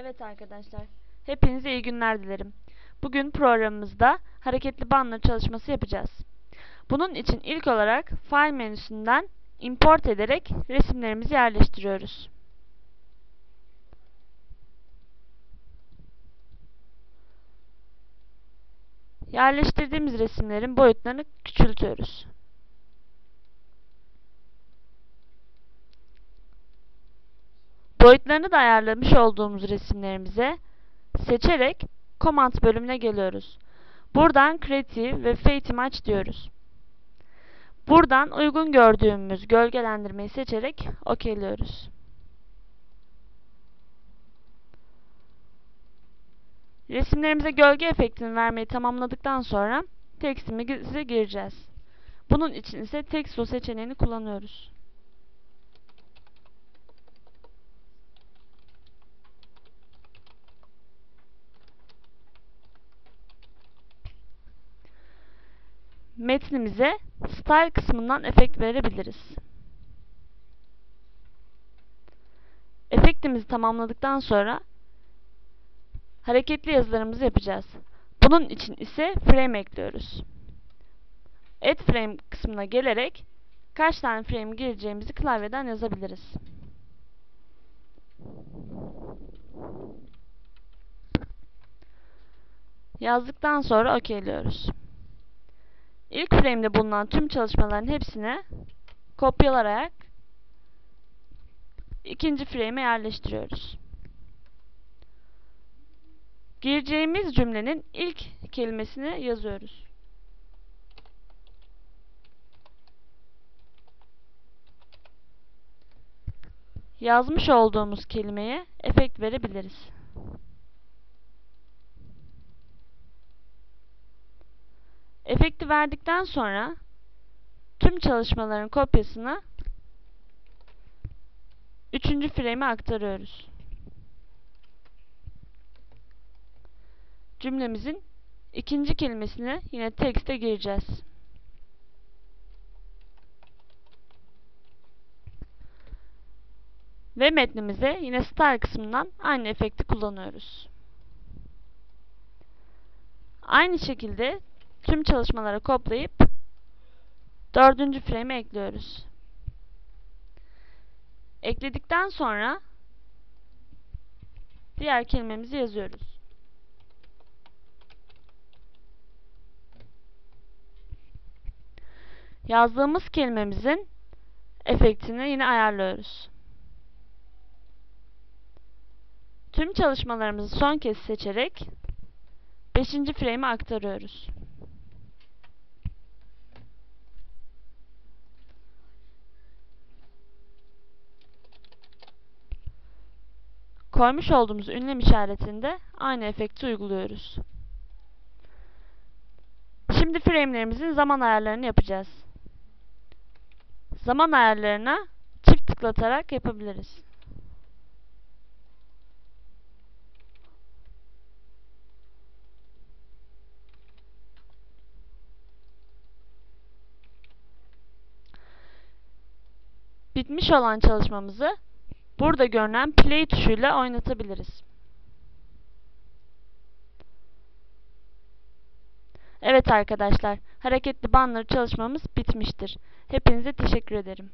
Evet arkadaşlar, hepinize iyi günler dilerim. Bugün programımızda hareketli banner çalışması yapacağız. Bunun için ilk olarak File menüsünden import ederek resimlerimizi yerleştiriyoruz. Yerleştirdiğimiz resimlerin boyutlarını küçültüyoruz. Boyutlarını da ayarlamış olduğumuz resimlerimize seçerek Command bölümüne geliyoruz. Buradan Creative ve Fade Image diyoruz. Buradan uygun gördüğümüz gölgelendirmeyi seçerek OK'liyoruz. Resimlerimize gölge efektini vermeyi tamamladıktan sonra tekstimizi gireceğiz. Bunun için ise Text seçeneğini kullanıyoruz. Metnimize Style kısmından efekt verebiliriz. Efektimizi tamamladıktan sonra hareketli yazılarımızı yapacağız. Bunun için ise frame ekliyoruz. Add frame kısmına gelerek kaç tane frame gireceğimizi klavyeden yazabiliriz. Yazdıktan sonra OK'liyoruz. İlk frame'de bulunan tüm çalışmaların hepsini kopyalayarak ikinci frame'e yerleştiriyoruz. Gireceğimiz cümlenin ilk kelimesini yazıyoruz. Yazmış olduğumuz kelimeye efekt verebiliriz. Efekti verdikten sonra tüm çalışmaların kopyasını üçüncü frame'e aktarıyoruz. Cümlemizin ikinci kelimesini yine tekste gireceğiz. Ve metnimize yine style kısmından aynı efekti kullanıyoruz. Aynı şekilde tüm çalışmaları koplayıp dördüncü frame'e ekliyoruz. Ekledikten sonra diğer kelimemizi yazıyoruz. Yazdığımız kelimemizin efektini yine ayarlıyoruz. Tüm çalışmalarımızı son kez seçerek 5. frame'e aktarıyoruz. Koymuş olduğumuz ünlem işaretinde aynı efekti uyguluyoruz. Şimdi frame'lerimizin zaman ayarlarını yapacağız. Zaman ayarlarına çift tıklatarak yapabiliriz. Bitmiş olan çalışmamızı Burada görünen play tuşuyla oynatabiliriz. Evet arkadaşlar, hareketli banner çalışmamız bitmiştir. Hepinize teşekkür ederim.